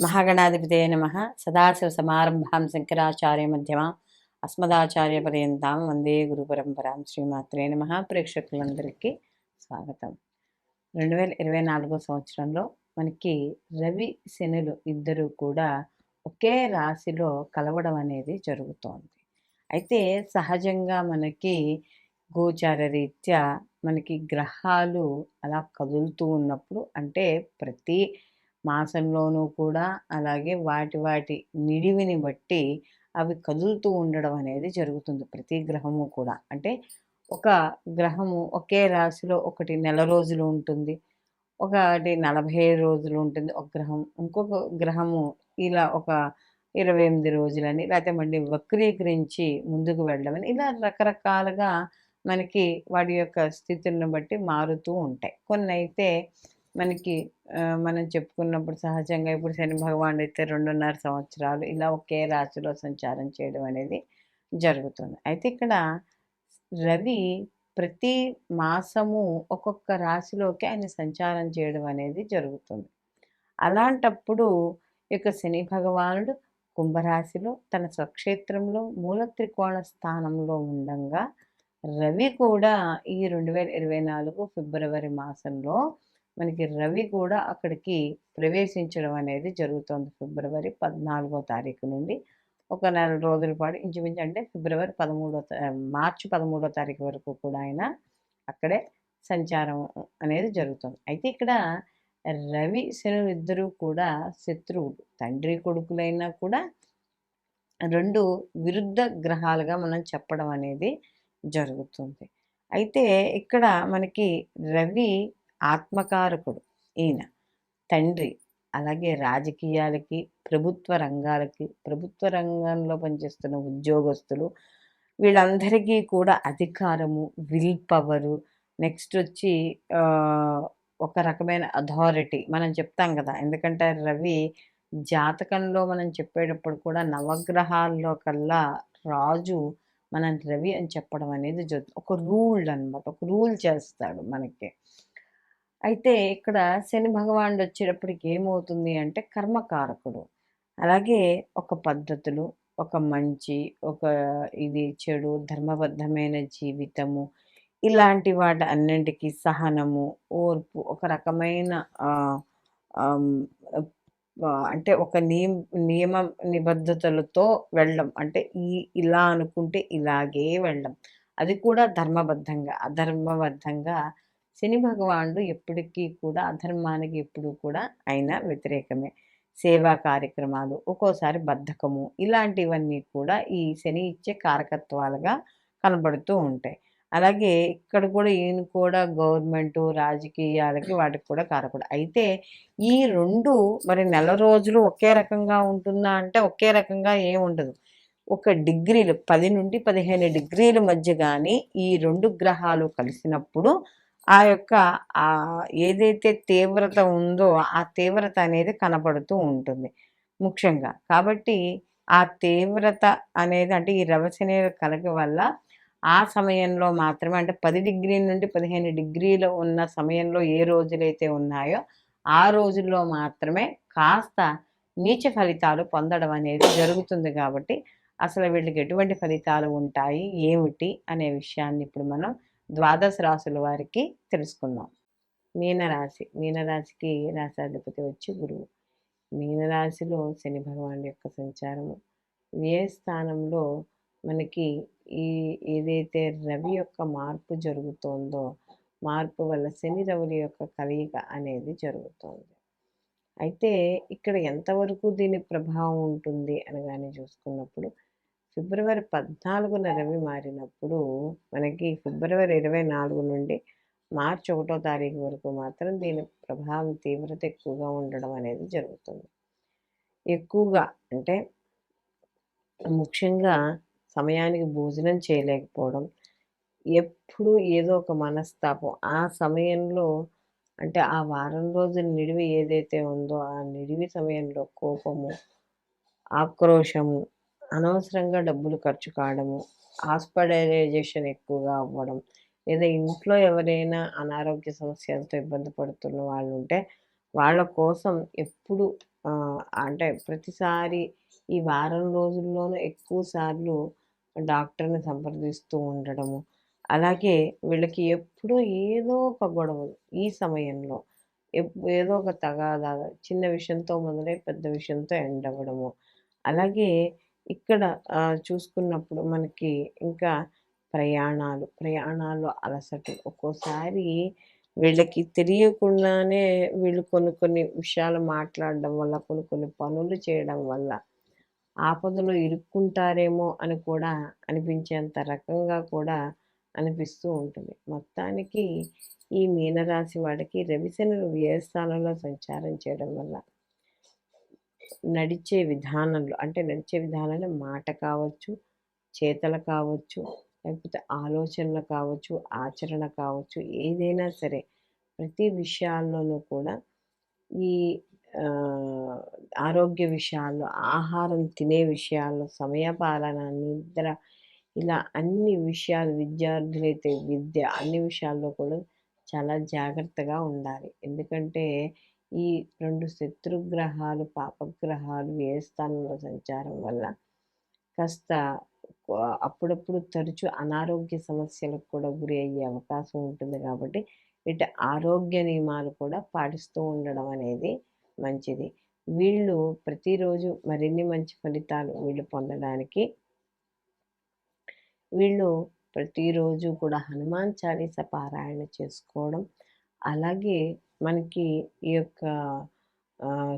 మహాగణాధిపతే నమ. సదాశివ సమారంభాం శంకరాచార్య మధ్యమ. అస్మదాచార్య పర్యంతం వందే గురు పరంపరాం శ్రీమాత్రే నమ. ప్రేక్షకులందరికీ స్వాగతం. రెండు వేల ఇరవై నాలుగో సంవత్సరంలో మనకి రవి శనులు ఇద్దరు కూడా ఒకే రాశిలో కలవడం అనేది జరుగుతోంది. అయితే సహజంగా మనకి గోచార రీత్యా మనకి గ్రహాలు అలా కదులుతూ ఉన్నప్పుడు అంటే ప్రతి మాసంలోనూ కూడా అలాగే వాటి వాటి నిడివిని బట్టి అవి కదులుతూ ఉండడం అనేది జరుగుతుంది ప్రతి గ్రహము కూడా. అంటే ఒక గ్రహము ఒకే రాశిలో ఒకటి నెల రోజులు ఉంటుంది ఒకటి నలభై రోజులు ఉంటుంది. ఒక గ్రహం ఇంకొక గ్రహము ఇలా ఒక ఇరవై ఎనిమిది రోజులని లేకపోతే మళ్ళీ వక్రీకరించి ముందుకు వెళ్ళమని ఇలా రకరకాలుగా మనకి వాటి యొక్క స్థితులను బట్టి మారుతూ ఉంటాయి. కొన్ని అయితే మనకి మనం చెప్పుకున్నప్పుడు సహజంగా ఇప్పుడు శని భగవానుడు అయితే రెండున్నర సంవత్సరాలు ఇలా ఒకే రాశిలో సంచారం చేయడం అనేది జరుగుతుంది. అయితే ఇక్కడ రవి ప్రతి మాసము ఒక్కొక్క రాశిలోకి ఆయన సంచారం చేయడం అనేది జరుగుతుంది. అలాంటప్పుడు ఇక శని భగవానుడు కుంభరాశిలో తన స్వక్షేత్రంలో మూల త్రికోణ స్థానంలో ఉండగా రవి కూడా ఈ రెండు వేల ఇరవై నాలుగు ఫిబ్రవరి మాసంలో మనకి రవి కూడా అక్కడికి ప్రవేశించడం అనేది జరుగుతుంది ఫిబ్రవరి పద్నాలుగో తారీఖు నుండి. ఒక నెల రోజుల పాటు ఇంచుమించు అంటే ఫిబ్రవరి పదమూడో మార్చి పదమూడో తారీఖు వరకు కూడా ఆయన అక్కడే సంచారం అనేది జరుగుతుంది. అయితే ఇక్కడ రవి శని ఇద్దరూ కూడా శత్రువులు. తండ్రి కొడుకులైనా కూడా రెండు విరుద్ధ గ్రహాలుగా మనం చెప్పడం అనేది జరుగుతుంది. అయితే ఇక్కడ మనకి రవి ఆత్మకారకుడు ఈయన. తండ్రి అలాగే రాజకీయాలకి ప్రభుత్వ రంగాలకి ప్రభుత్వ రంగంలో పనిచేస్తున్న ఉద్యోగస్తులు వీళ్ళందరికీ కూడా అధికారము విల్ పవరు నెక్స్ట్ వచ్చి ఒక రకమైన అథారిటీ మనం చెప్తాం కదా. ఎందుకంటే రవి జాతకంలో మనం చెప్పేటప్పుడు కూడా నవగ్రహాల్లో కల్లా రాజు మనం రవి అని చెప్పడం అనేది జరుగుతుంది. ఒక రూల్ అనమాట ఒక రూల్ చేస్తాడు మనకి. అయితే ఇక్కడ శని భగవానుడు వచ్చేటప్పటికి ఏమవుతుంది అంటే కర్మకారకుడు. అలాగే ఒక పద్ధతులు ఒక మంచి ఒక ఇది చెడు ధర్మబద్ధమైన జీవితము ఇలాంటి వాటి అన్నింటికి సహనము ఓర్పు ఒక రకమైన అంటే ఒక నియమ నియమ నిబద్ధతలతో వెళ్ళడం. అంటే ఈ ఇలా అనుకుంటే ఇలాగే వెళ్ళడం. అది కూడా ధర్మబద్ధంగా అధర్మబద్ధంగా శని భగవానుడు ఎప్పటికీ కూడా అధర్మానికి ఎప్పుడు కూడా ఆయన వ్యతిరేకమే. సేవా కార్యక్రమాలు ఒక్కోసారి బద్ధకము ఇలాంటివన్నీ కూడా ఈ శని ఇచ్చే కారకత్వాలుగా కనబడుతూ ఉంటాయి. అలాగే ఇక్కడ కూడా ఈయన కూడా గవర్నమెంట్ రాజకీయాలకి వాటికి కూడా కారకుడు. అయితే ఈ రెండు మరి నెల రోజులు ఒకే రకంగా ఉంటుందా అంటే ఒకే రకంగా ఏమి ఉండదు. ఒక డిగ్రీలు పది నుండి పదిహేను డిగ్రీల మధ్య కానీ ఈ రెండు గ్రహాలు కలిసినప్పుడు ఆ యొక్క ఏదైతే తీవ్రత ఉందో ఆ తీవ్రత అనేది కనపడుతూ ఉంటుంది ముఖ్యంగా. కాబట్టి ఆ తీవ్రత అనేది అంటే ఈ రవశని కలగ వల్ల ఆ సమయంలో మాత్రమే అంటే పది డిగ్రీల నుండి పదిహేను డిగ్రీలు ఉన్న సమయంలో ఏ రోజులైతే ఉన్నాయో ఆ రోజుల్లో మాత్రమే కాస్త నీచ ఫలితాలు పొందడం అనేది జరుగుతుంది కాబట్టి అసలు వీళ్ళకి ఎటువంటి ఫలితాలు ఉంటాయి ఏమిటి అనే విషయాన్ని ఇప్పుడు మనం ద్వాదశ రాశుల వారికి తెలుసుకుందాం. మీనరాశి మీనరాశికి రాశాధిపతి వచ్చి గురువు? మీనరాశిలో శని భగవాన్ యొక్క సంచారము. వ్యయ స్థానంలో మనకి ఈ ఏదైతే రవి యొక్క మార్పు జరుగుతోందో మార్పు వల్ల శని రవుల యొక్క కలయిక అనేది జరుగుతోంది. అయితే ఇక్కడ ఎంతవరకు దీని ప్రభావం ఉంటుంది అనగానే చూసుకున్నప్పుడు ఫిబ్రవరి పద్నాలుగున రవి మారినప్పుడు మనకి ఫిబ్రవరి ఇరవై నాలుగు నుండి మార్చి ఒకటో తారీఖు వరకు మాత్రం దీని ప్రభావం తీవ్రత ఎక్కువగా ఉండడం అనేది జరుగుతుంది. ఎక్కువగా అంటే ముఖ్యంగా సమయానికి భోజనం చేయలేకపోవడం ఎప్పుడు ఏదో ఒక మనస్తాపం. ఆ సమయంలో అంటే ఆ వారం రోజుల నిడివి ఏదైతే ఉందో ఆ నిడివి సమయంలో కోపము ఆక్రోషము అనవసరంగా డబ్బులు ఖర్చు కావడము హాస్పిటలైజేషన్ ఎక్కువగా అవ్వడం లేదా ఇంట్లో ఎవరైనా అనారోగ్య సమస్యలతో ఇబ్బంది పడుతున్న వాళ్ళు ఉంటే వాళ్ళ కోసం ఎప్పుడు అంటే ప్రతిసారి ఈ వారం రోజుల్లోనూ ఎక్కువ సార్లు డాక్టర్ని సంప్రదిస్తూ ఉండడము. అలాగే వీళ్ళకి ఎప్పుడూ ఏదో ఒక గొడవలు ఈ సమయంలో ఎప్- ఏదో ఒక తగాదా చిన్న విషయంతో మొదలై పెద్ద విషయంతో ఎండ్ అవ్వడము. అలాగే ఇక్కడ చూసుకున్నప్పుడు మనకి ఇంకా ప్రయాణాలు ప్రయాణాలు అలసట. ఒక్కోసారి వీళ్ళకి తెలియకుండానే వీళ్ళు కొన్ని కొన్ని విషయాలు మాట్లాడడం వల్ల కొన్ని కొన్ని పనులు చేయడం వల్ల ఆపదలో ఇరుక్కుంటారేమో అని కూడా అనిపించేంత రకంగా కూడా అనిపిస్తూ ఉంటుంది. మొత్తానికి ఈ మీనరాశి వాడికి రవిశనులు వ్యయస్థానంలో సంచారం చేయడం వల్ల నడిచే విధానంలో అంటే నడిచే విధానంలో మాట కావచ్చు చేతలు కావచ్చు లేకపోతే ఆలోచనలు కావచ్చు ఆచరణ కావచ్చు ఏదైనా సరే ప్రతి విషయాల్లోనూ కూడా ఈ ఆరోగ్య విషయాల్లో ఆహారం తినే విషయాల్లో సమయపాలన నిద్ర ఇలా అన్ని విషయాలు విద్యార్థులైతే విద్య అన్ని విషయాల్లో కూడా చాలా జాగ్రత్తగా ఉండాలి. ఎందుకంటే ఈ రెండు శత్రుగ్రహాలు పాపగ్రహాలు ఏ స్థానంలో సంచారం వల్ల కాస్త అప్పుడప్పుడు తరచు అనారోగ్య సమస్యలకు కూడా గురి అయ్యే అవకాశం ఉంటుంది కాబట్టి ఇటు ఆరోగ్య నియమాలు కూడా పాటిస్తూ ఉండడం అనేది మంచిది. వీళ్ళు ప్రతిరోజు మరిన్ని మంచి ఫలితాలు వీళ్ళు పొందడానికి వీళ్ళు ప్రతిరోజు కూడా హనుమాన్ చాలీస పారాయణ చేసుకోవడం అలాగే మనకి ఈ యొక్క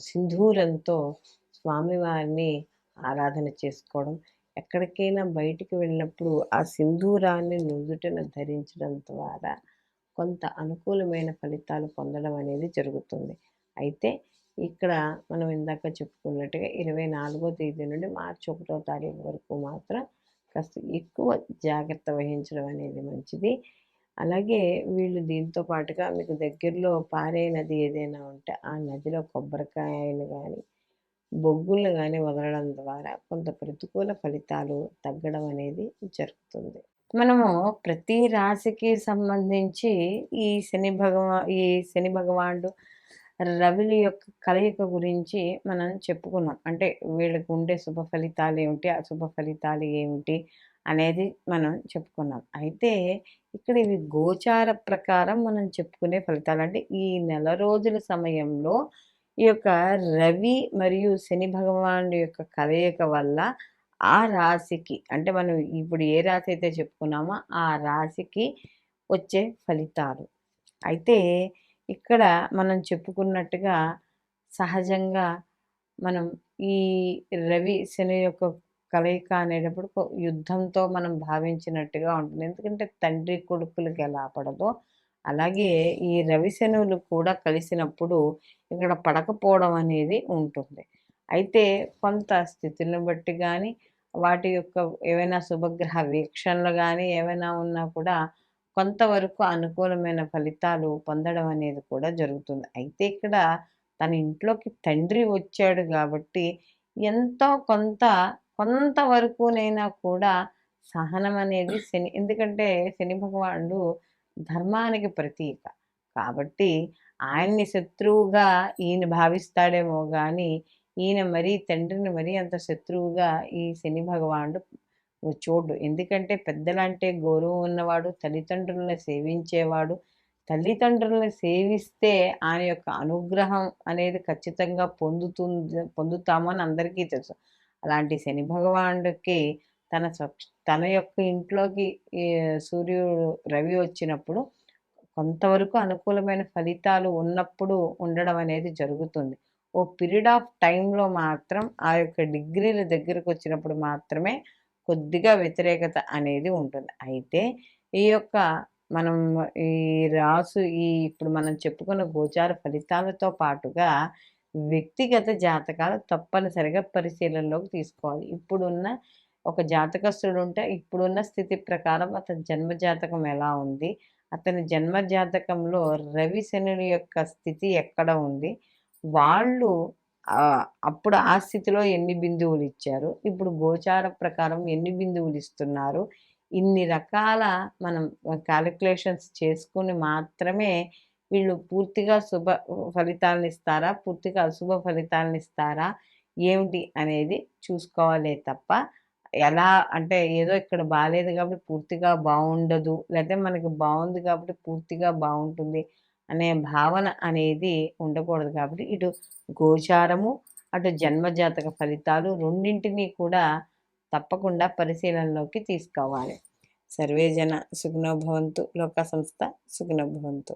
సింధూరంతో స్వామివారిని ఆరాధన చేసుకోవడం. ఎక్కడికైనా బయటికి వెళ్ళినప్పుడు ఆ సింధూరాన్ని నుదుటిన ధరించడం ద్వారా కొంత అనుకూలమైన ఫలితాలు పొందడం అనేది జరుగుతుంది. అయితే ఇక్కడ మనం ఇందాక చెప్పుకున్నట్టుగా ఇరవై నాలుగో తేదీ నుండి మార్చి ఒకటో తారీఖు వరకు మాత్రం కాస్త ఎక్కువ జాగ్రత్త వహించడం అనేది మంచిది. అలాగే వీళ్ళు దీంతో పాటుగా మీకు దగ్గరలో పారే నది ఏదైనా ఉంటే ఆ నదిలో కొబ్బరికాయలు కానీ బొగ్గులు కానీ వదలడం ద్వారా కొంత ప్రతికూల ఫలితాలు తగ్గడం అనేది జరుగుతుంది. మనము ప్రతి రాశికి సంబంధించి ఈ శని భగవా ఈ శని భగవానుడు రవిల యొక్క కలయిక గురించి మనం చెప్పుకున్నాం. అంటే వీళ్ళకు ఉండే శుభ ఫలితాలు ఏమిటి అశుభ ఫలితాలు ఏమిటి అనేది మనం చెప్పుకున్నాం. అయితే ఇక్కడ ఇవి గోచార ప్రకారం మనం చెప్పుకునే ఫలితాలు. అంటే ఈ నెల రోజుల సమయంలో ఈ యొక్క రవి మరియు శని భగవానుడి యొక్క కలయిక వల్ల ఆ రాశికి అంటే మనం ఇప్పుడు ఏ రాశి అయితే చెప్పుకున్నామో ఆ రాశికి వచ్చే ఫలితాలు. అయితే ఇక్కడ మనం చెప్పుకున్నట్టుగా సహజంగా మనం ఈ రవి శని యొక్క కలయిక అనేటప్పుడు యుద్ధంతో మనం భావించినట్టుగా ఉంటుంది. ఎందుకంటే తండ్రి కొడుకులకి ఎలా పడదో అలాగే ఈ రవిశనువులు కూడా కలిసినప్పుడు ఇక్కడ పడకపోవడం అనేది ఉంటుంది. అయితే కొంత స్థితులను బట్టి కానీ వాటి యొక్క ఏవైనా శుభగ్రహ వీక్షణలు కానీ ఏమైనా ఉన్నా కూడా కొంతవరకు అనుకూలమైన ఫలితాలు పొందడం అనేది కూడా జరుగుతుంది. అయితే ఇక్కడ తన ఇంట్లోకి తండ్రి వచ్చాడు కాబట్టి ఎంతో కొంత కొంతవరకునైనా కూడా సహనం అనేది శని. ఎందుకంటే శని భగవానుడు ధర్మానికి ప్రతీక. కాబట్టి ఆయన్ని శత్రువుగా ఈయన భావిస్తాడేమో కానీ ఈయన మరీ తండ్రిని మరీ అంత శత్రువుగా ఈ శని భగవానుడు చూడు ఎందుకంటే పెద్దలంటే గౌరవం ఉన్నవాడు తల్లిదండ్రులను సేవించేవాడు. తల్లిదండ్రులను సేవిస్తే ఆయన యొక్క అనుగ్రహం అనేది ఖచ్చితంగా పొందుతుంది పొందుతామని అందరికీ తెలుసు. అలాంటి శని భగవానుడికి తన తన యొక్క ఇంట్లోకి సూర్యుడు రవి వచ్చినప్పుడు కొంతవరకు అనుకూలమైన ఫలితాలు ఉన్నప్పుడు ఉండడం అనేది జరుగుతుంది. ఓ పీరియడ్ ఆఫ్ టైంలో మాత్రం ఆ యొక్క డిగ్రీల దగ్గరకు వచ్చినప్పుడు మాత్రమే కొద్దిగా వ్యతిరేకత అనేది ఉంటుంది. అయితే ఈ యొక్క మనం ఈ రాసు ఈ ఇప్పుడు మనం చెప్పుకున్న గోచార ఫలితాలతో పాటుగా వ్యక్తిగత జాతకాలు తప్పనిసరిగా పరిశీలనలోకి తీసుకోవాలి. ఇప్పుడున్న ఒక జాతకస్తుడు ఉంటే ఇప్పుడున్న స్థితి ప్రకారం అతని జన్మ జాతకం ఎలా ఉంది? అతని జన్మ జాతకంలో రవి శనుల యొక్క స్థితి ఎక్కడ ఉంది? వాళ్ళు అప్పుడు ఆ స్థితిలో ఎన్ని బిందువులు ఇచ్చారు? ఇప్పుడు గోచార ప్రకారం ఎన్ని బిందువులు ఇస్తున్నారు? ఇన్ని రకాల మనం క్యాలిక్యులేషన్స్ చేసుకుని మాత్రమే వీళ్ళు పూర్తిగా శుభ ఫలితాలను ఇస్తారా? పూర్తిగా అశుభ ఫలితాలను ఇస్తారా? ఏమిటి అనేది చూసుకోవాలి తప్ప ఎలా అంటే ఏదో ఇక్కడ బాగాలేదు కాబట్టి పూర్తిగా బాగుండదు లేకపోతే మనకి బాగుంది కాబట్టి పూర్తిగా బాగుంటుంది అనే భావన అనేది ఉండకూడదు కాబట్టి ఇటు గోచారము అటు జన్మజాతక ఫలితాలు రెండింటినీ కూడా తప్పకుండా పరిశీలనలోకి తీసుకోవాలి. సర్వేజన సుగ్నోభవంతు లోక సంస్థ సుగ్నోభవంతు